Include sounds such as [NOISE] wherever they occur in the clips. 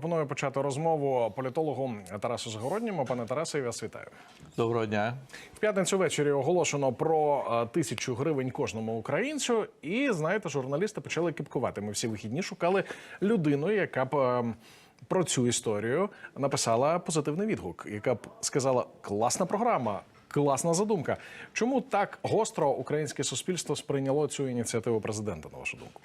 пропоную почати розмову політологу Тарасу Загородньому. Пане Тарасе, я вас вітаю. Доброго дня. В п'ятницю ввечері оголошено про е, тисячу гривень кожному українцю. І знаєте, журналісти почали кіпкувати. Ми всі вихідні шукали людину, яка б е, про цю історію написала позитивний відгук, яка б сказала класна програма. Класна задумка. Чому так гостро українське суспільство сприйняло цю ініціативу президента, на вашу думку?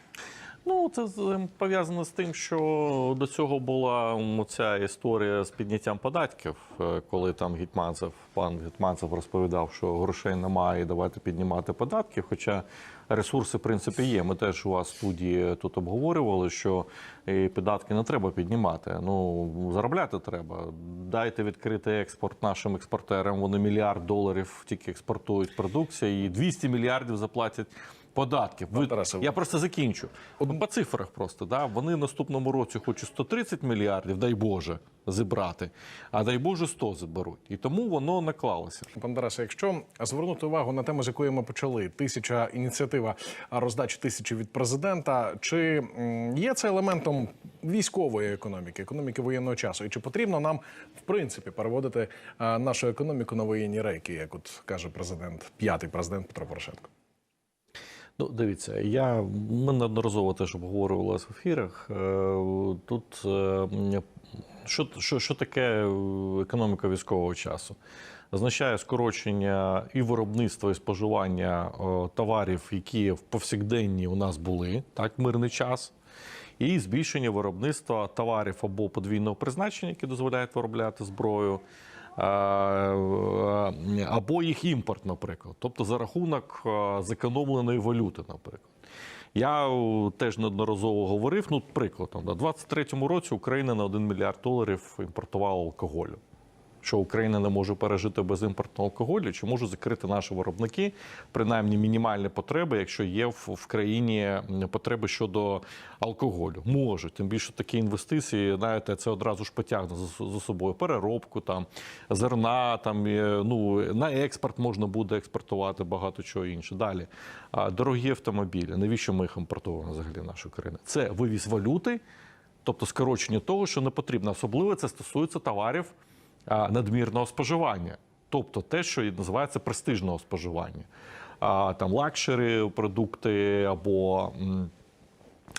Ну, це з- пов'язано з тим, що до цього була ця історія з підняттям податків, е, коли там Гетманцев, пан Гетманцев розповідав, що грошей немає, і давайте піднімати податки. Хоча ресурси, в принципі, є. Ми теж у вас в студії тут обговорювали, що і податки не треба піднімати. Ну заробляти треба. Дайте відкрити експорт нашим експортерам. Вони мільярд доларів тільки експортують продукції, і 200 мільярдів заплатять. Податків. Ви, я просто закінчу. От по цифрах просто. Да? Вони в наступному році хочуть 130 мільярдів, дай Боже, зібрати, а дай Боже 100 заберуть. І тому воно наклалося. Пане Тарасе, якщо звернути увагу на тему, з якої ми почали, тисяча ініціатива роздачі тисячі від президента, чи є це елементом військової економіки, економіки воєнного часу? І чи потрібно нам в принципі переводити е, нашу економіку на воєнні рейки, як от каже президент, п'ятий президент Петро Порошенко? Ну, дивіться, я ми неодноразово теж обговорювали в ефірах. Е, Тут е, що, що, що таке економіка військового часу? Означає скорочення і виробництва, і споживання е, товарів, які в повсякденні у нас були, так, мирний час, і збільшення виробництва товарів або подвійного призначення, які дозволяють виробляти зброю. Або їх імпорт, наприклад, тобто за рахунок е, зекономленої валюти, наприклад. Я е, теж неодноразово говорив. Ну, приклад, там, да, в 23-му році Україна на 1 мільярд доларів імпортувала алкоголю. Що Україна не може пережити без імпортного алкоголю, чи можуть закрити наші виробники принаймні мінімальні потреби, якщо є в, країні потреби щодо алкоголю? Можуть. Тим більше такі інвестиції, знаєте, це одразу ж потягне за, собою переробку, там зерна, там ну на експорт можна буде експортувати багато чого інше. Далі дорогі автомобілі. Навіщо ми їх імпортуємо взагалі в нашу країну? Це вивіз валюти, тобто скорочення того, що не потрібно. Особливо це стосується товарів надмірного споживання, тобто те, що називається престижного споживання, там лакшери, продукти або.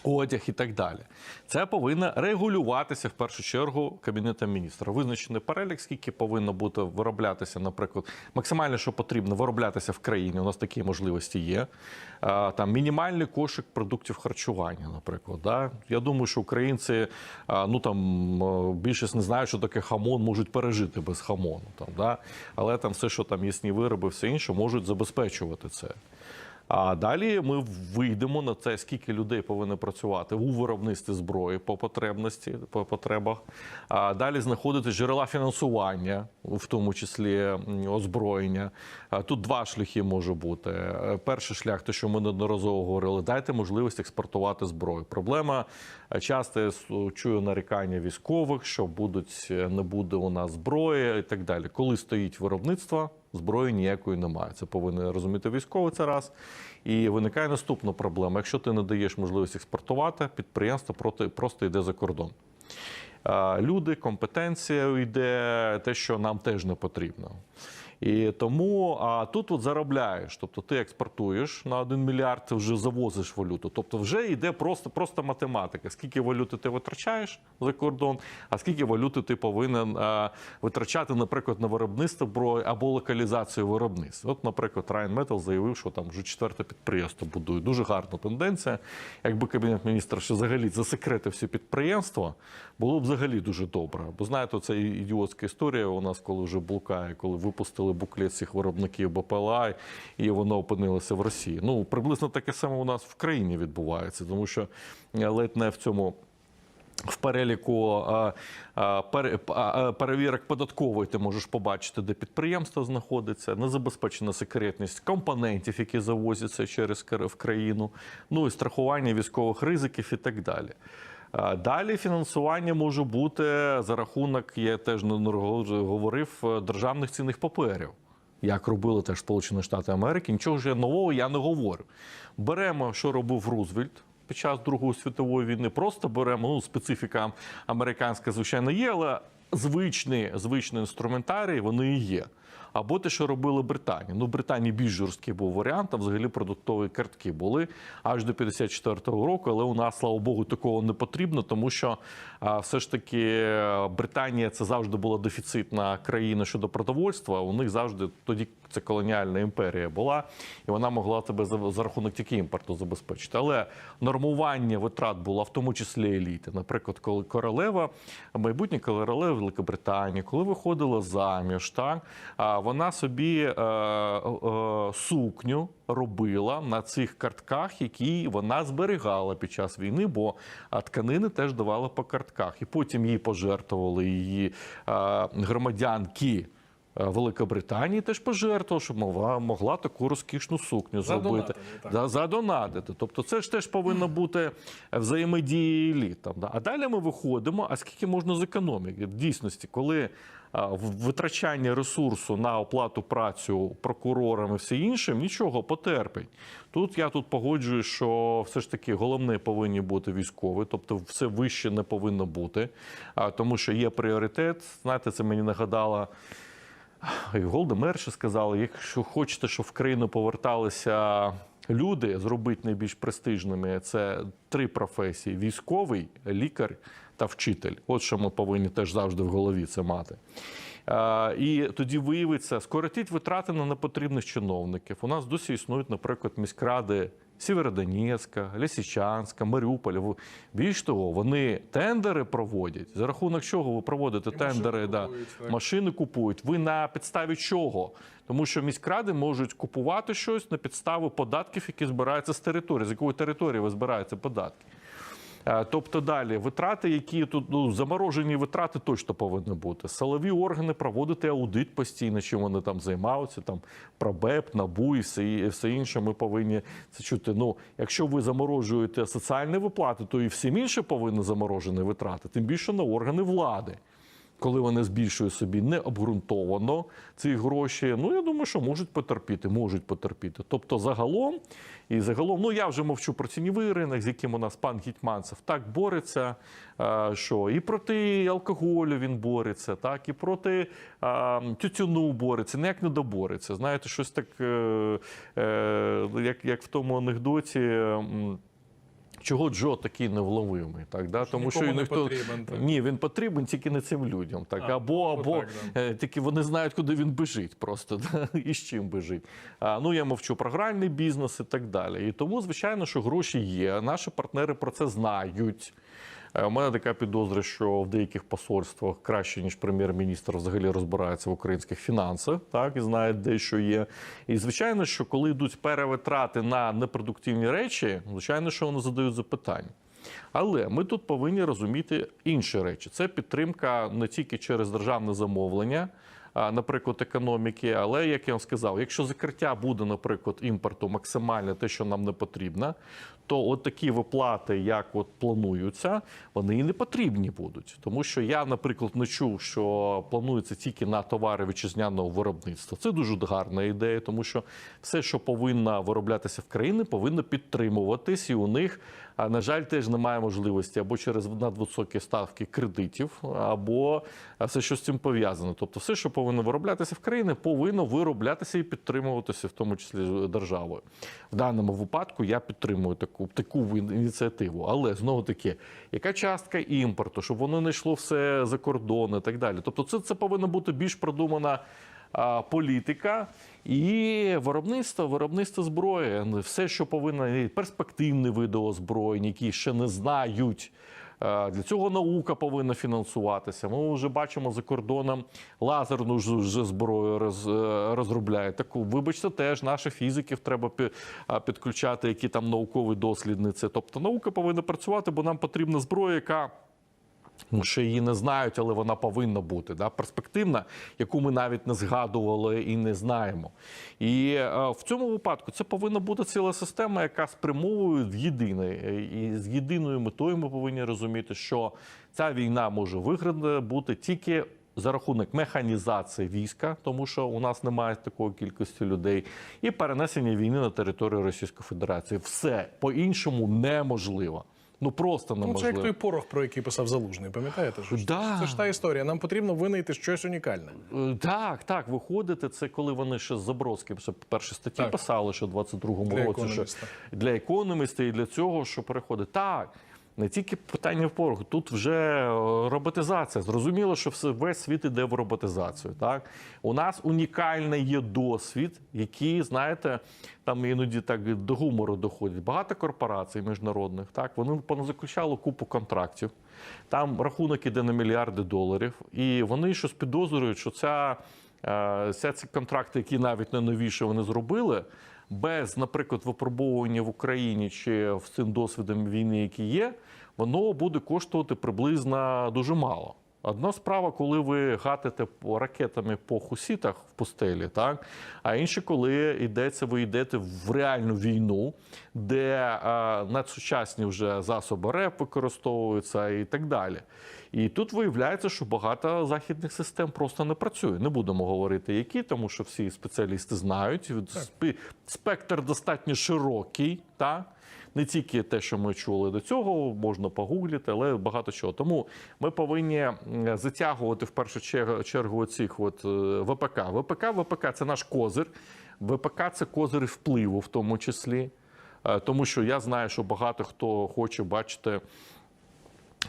Одяг і так далі. Це повинно регулюватися в першу чергу Кабінетом міністра. Визначений перелік, скільки повинно бути вироблятися, наприклад, максимально, що потрібно вироблятися в країні. У нас такі можливості є. Там мінімальний кошик продуктів харчування, наприклад. Да? Я думаю, що українці ну там більшість не знають, що таке хамон, можуть пережити без хамону. Там, да? Але там все, що там м'ясні вироби, все інше, можуть забезпечувати це. А далі ми вийдемо на те, скільки людей повинно працювати у виробництві зброї по потребності, по потребах. А далі знаходити джерела фінансування, в тому числі озброєння. Тут два шляхи може бути. Е, Перший шлях, те, що ми неодноразово говорили, дайте можливість експортувати зброю. Проблема часто я чую нарікання військових, що будуть е, не буде у нас зброї і так далі. Коли стоїть виробництво, зброї ніякої немає. Це повинен розуміти військовий це раз. І виникає наступна проблема. Якщо ти не даєш можливість експортувати, підприємство проти- просто йде за кордон. Люди, компетенція йде, те, що нам теж не потрібно. І тому а тут от заробляєш, тобто ти експортуєш на 1 мільярд, ти вже завозиш валюту. Тобто вже йде просто, просто математика. Скільки валюти ти витрачаєш за кордон, а скільки валюти ти повинен а, витрачати, наприклад, на виробництво зброї або локалізацію виробництва. От, наприклад, Rheinmetall заявив, що там вже четверте підприємство будує. Дуже гарна тенденція. Якби кабінет міністра ще взагалі засекретив всі підприємства, було б взагалі дуже добре. Бо знаєте, це ідіотська історія у нас, коли вже блукає, коли випустили буклет цих виробників БПЛА, і воно опинилося в Росії. Ну приблизно таке саме у нас в країні відбувається, тому що е, ледь не в цьому. В переліку перевірок податкової ти можеш побачити, де підприємство знаходиться, незабезпечена секретність компонентів, які завозяться через в країну, ну і страхування військових ризиків і так далі. А, Далі фінансування може бути за рахунок, я теж не говорив, е, державних цінних паперів. Як робили теж Сполучені Штати Америки, нічого ж нового я не говорю. Беремо, що робив Рузвельт під час Другої світової війни. Просто беремо ну, специфіка американська, звичайно, є, але звичні, звичні інструментарії вони і є. Або те, що робили Британія. Ну, в Британії більш жорсткий був варіант, а взагалі продуктові картки були аж до 54-го року. Але у нас, слава Богу, такого не потрібно, тому що все ж таки Британія це завжди була дефіцитна країна щодо продовольства. У них завжди тоді це колоніальна імперія була, і вона могла тебе за, за рахунок тільки імпорту забезпечити. Але нормування витрат було в тому числі еліти. Наприклад, коли королева, майбутня королева Великобританії, коли виходила заміж, так вона собі е, е, сукню робила на цих картках, які вона зберігала під час війни, бо тканини теж давали по картках, і потім їй пожертвували її е, громадянки. Е, Великобританії теж пожертвував, щоб могла, могла таку розкішну сукню зробити. Задонатили, так. За, задонатити. Тобто це ж теж повинно бути взаємодії еліт. Там, да. А далі ми виходимо, а скільки можна з економіки? В дійсності, коли а, в- витрачання ресурсу на оплату працю прокурорам і все інше, нічого потерпить. Тут я тут погоджуюсь, що все ж таки головне повинні бути військові, тобто все вище не повинно бути, а, тому що є пріоритет. Знаєте, це мені нагадало. І Голда Мер сказала, якщо хочете, щоб в країну поверталися люди, зробити найбільш престижними це три професії: військовий, лікар та вчитель. От що ми повинні теж завжди в голові це мати. Е, І тоді виявиться, скоротіть витрати на непотрібних чиновників. У нас досі існують, наприклад, міськради Сєвєродонецька, Лісичанська, Маріуполя. Більш того, вони тендери проводять. За рахунок чого ви проводите І тендери? Да, купують, машини купують. Ви на підставі чого? Тому що міськради можуть купувати щось на підставі податків, які збираються з території. З якої території ви збираєте податки? Е, Тобто далі витрати, які тут ну, заморожені витрати, точно повинні бути. Силові органи проводити аудит постійно, чим вони там займаються, там про БЕП, НАБУ і все, і все інше. Ми повинні це чути. Ну, якщо ви заморожуєте соціальні виплати, то і всім інше повинні заморожені витрати, тим більше на органи влади. Коли вони збільшують собі необґрунтовано ці гроші, ну я думаю, що можуть потерпіти, можуть потерпіти. Тобто, загалом, і загалом, ну я вже мовчу про тіньовий ринок, з яким у нас пан Гітьманцев так бореться, що і проти алкоголю він бореться, так і проти тютюну бореться, ніяк не добореться. Знаєте, щось так, е, е, як, як в тому анекдоті. Чого Джо такий невловимий, так да тому що не ніхто потрібен, так. ні, він потрібен тільки не цим людям. Так А, або або так, да. тільки вони знають, куди він біжить, просто [LAUGHS] да, і з чим біжить. А, ну я мовчу про гральний бізнес і так далі. І тому, звичайно, що гроші є. Наші партнери про це знають. Е, У мене така підозра, що в деяких посольствах краще ніж прем'єр-міністр взагалі розбирається в українських фінансах, так і знає, де що є. І звичайно, що коли йдуть перевитрати на непродуктивні речі, звичайно, що вони задають запитання. Але ми тут повинні розуміти інші речі: це підтримка не тільки через державне замовлення. Наприклад, економіки, але як я вам сказав, якщо закриття буде, наприклад, імпорту максимальне те, що нам не потрібно, то от такі виплати, як от плануються, вони і не потрібні будуть. Тому що я, наприклад, не чув, що планується тільки на товари вітчизняного виробництва. Це дуже гарна ідея, тому що все, що повинно вироблятися в країні, повинно підтримуватись, і у них, а, на жаль, теж немає можливості або через надвисокі ставки кредитів, або все, що з цим пов'язано. Тобто, все, що повинно вироблятися в країні, повинно вироблятися і підтримуватися, в тому числі державою. В даному випадку я підтримую таку таку ініціативу. Але знову таки, яка частка імпорту, щоб воно не йшло все за кордон і так далі. Тобто, це, це повинна бути більш продумана. Політика і виробництво, виробництво зброї, все, що повинно перспективні види озброєння, які ще не знають. Для цього наука повинна фінансуватися. Ми вже бачимо за кордоном лазерну вже зброю е, розробляють. Таку, вибачте, теж наших фізиків треба підключати, які там наукові дослідниці. Тобто наука повинна працювати, бо нам потрібна зброя, яка. Ще її не знають, але вона повинна бути да? перспективна, яку ми навіть не згадували і не знаємо. І е, в цьому випадку це повинна бути ціла система, яка спрямовує в єдине. І з єдиною метою ми повинні розуміти, що ця війна може виграна бути тільки за рахунок механізації війська, тому що у нас немає такої кількості людей, і перенесення війни на територію Російської Федерації. Все по-іншому неможливо. Ну просто Ну, це як той порох, про який писав Залужний, пам'ятаєте? Да. Це ж та історія. Нам потрібно винайти щось унікальне. Е, Так, так, виходити. Це коли вони ще з Заброски перші статті Так. писали, що в 22-му Для році що для економіста і для цього, що переходить. Так. Не тільки питання в пороху, тут вже е, роботизація. Зрозуміло, що все весь світ іде в роботизацію. Так у нас унікальний є досвід, який, знаєте, там іноді так до гумору доходить. Багато корпорацій міжнародних, так вони поназаключали купу контрактів. Там рахунок іде на мільярди доларів, і вони щось підозрюють, що ця, е, ця ці контракти, які навіть не новіші вони зробили, без, наприклад, випробовування в Україні чи з цим досвідом війни, який є, воно буде коштувати приблизно дуже мало. Одна справа, коли ви гатите ракетами по хусітах в пустелі, так а інше, коли йдеться, ви йдете в реальну війну, де е, надсучасні вже засоби РЕП використовуються і так далі. І тут виявляється, що багато західних систем просто не працює. Не будемо говорити, які, тому що всі спеціалісти знають. Спе- Спектр достатньо широкий, так? Не тільки те, що ми чули до цього, можна погуглити, але багато чого. Тому ми повинні затягувати в першу чергу, цих от е, ВПК. ВПК, ВПК це наш козир. ВПК це козир впливу, в тому числі. Е, Тому що я знаю, що багато хто хоче бачити.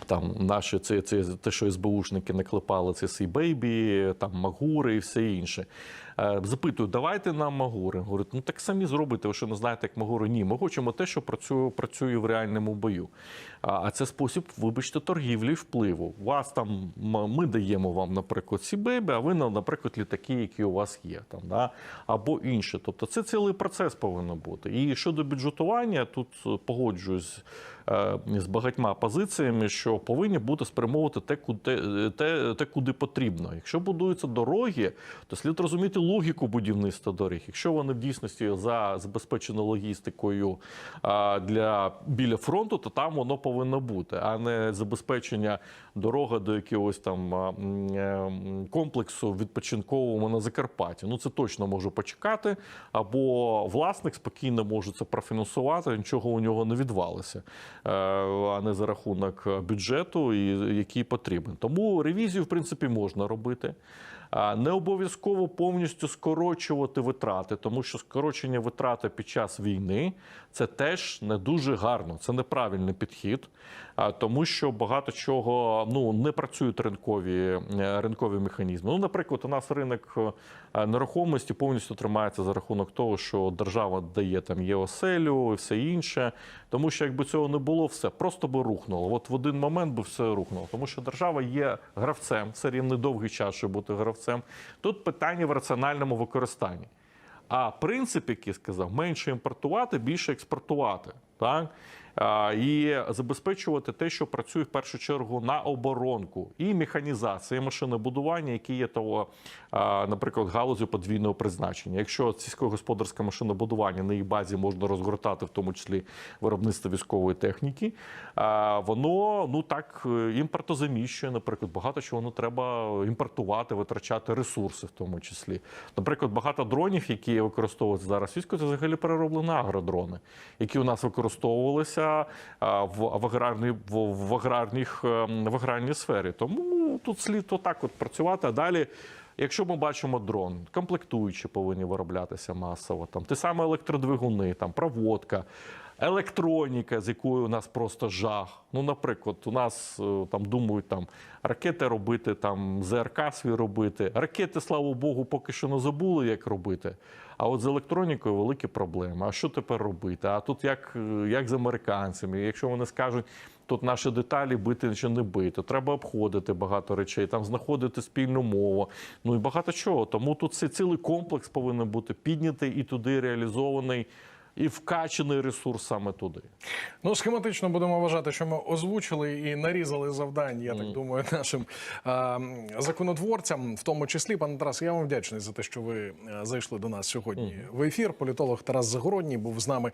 Там наші це, це те, що СБУшники наклепали, це Сі Бейбі, там Магури і все інше. Е, Запитую, давайте нам Магури. Говорять, ну так самі зробите, ви що не знаєте, як Магури. Ні, ми хочемо те, що працює, працює в реальному бою. А, це спосіб, вибачте, торгівлі і впливу. Вас там ми даємо вам, наприклад, Сі Бейбі, а ви наприклад, літаки, які у вас є, там да або інше. Тобто це цілий процес повинен бути. І щодо бюджетування, тут е, погоджуюсь е, з багатьма позиціями, що повинні бути спрямовувати те, куди, те, те, куди потрібно. Якщо будуються дороги, то слід розуміти логіку будівництва доріг. Якщо вони в дійсності за забезпечені логістикою для біля фронту, то там воно повинно бути, а не забезпечення дороги до якогось там е, комплексу відпочинкового на Закарпатті. Ну це точно може почекати. Або власник спокійно може це профінансувати, нічого у нього не відвалиться, е, а не за рахунок бюджету, який потрібен. Тому ревізію, в принципі, можна робити. Не обов'язково повністю скорочувати витрати, тому що скорочення витрати під час війни це теж не дуже гарно, це неправильний підхід, тому що багато чого ну не працюють ринкові, е, ринкові механізми. Ну, наприклад, у нас ринок е, нерухомості повністю тримається за рахунок того, що держава дає там є оселю і все інше. Тому що якби цього не було, все просто би рухнуло. От в один момент би все рухнуло. Тому що держава є гравцем, це рівний довгий час, щоб бути гравцем. Тут питання в раціональному використанні. А принцип, який сказав, менше імпортувати, більше експортувати. Так? І забезпечувати те, що працює в першу чергу на оборонку і механізація, машинобудування, які є того, наприклад, галузю подвійного призначення. Якщо сільськогосподарське машинобудування на їх базі можна розгортати, в тому числі виробництво військової техніки, воно ну так е, імпортозаміщує, наприклад, багато чого ну, треба імпортувати, витрачати ресурси, в тому числі. Наприклад, багато дронів, які використовуються зараз військо, це взагалі перероблені агродрони, які у нас використовувалися а, в, в, аграрній, в, в, аграрних, ем, в аграрній сфері. Тому тут слід отак от працювати. А далі. Якщо ми бачимо дрон, комплектуючі повинні вироблятися масово. Там ті самі електродвигуни, там проводка, електроніка, з якою у нас просто жах. Ну, наприклад, у нас е, там думають там ракети робити, там ЗРК свій робити. Ракети, слава Богу, поки що не забули, як робити. А от з електронікою великі проблеми. А що тепер робити? А тут як, е, як з американцями? Якщо вони скажуть, тут наші деталі бити чи не бити, треба обходити багато речей, там знаходити спільну мову. Ну і багато чого. Тому тут цей цілий комплекс повинен бути піднятий і туди реалізований, і вкачений ресурс саме туди. Ну, схематично будемо вважати, що ми озвучили і нарізали завдань, я так думаю, [LAUGHS] нашим а, законотворцям, в тому числі, пане Тарас, я вам вдячний за те, що ви е, зайшли до нас сьогодні в ефір. Політолог Тарас Загородній був з нами.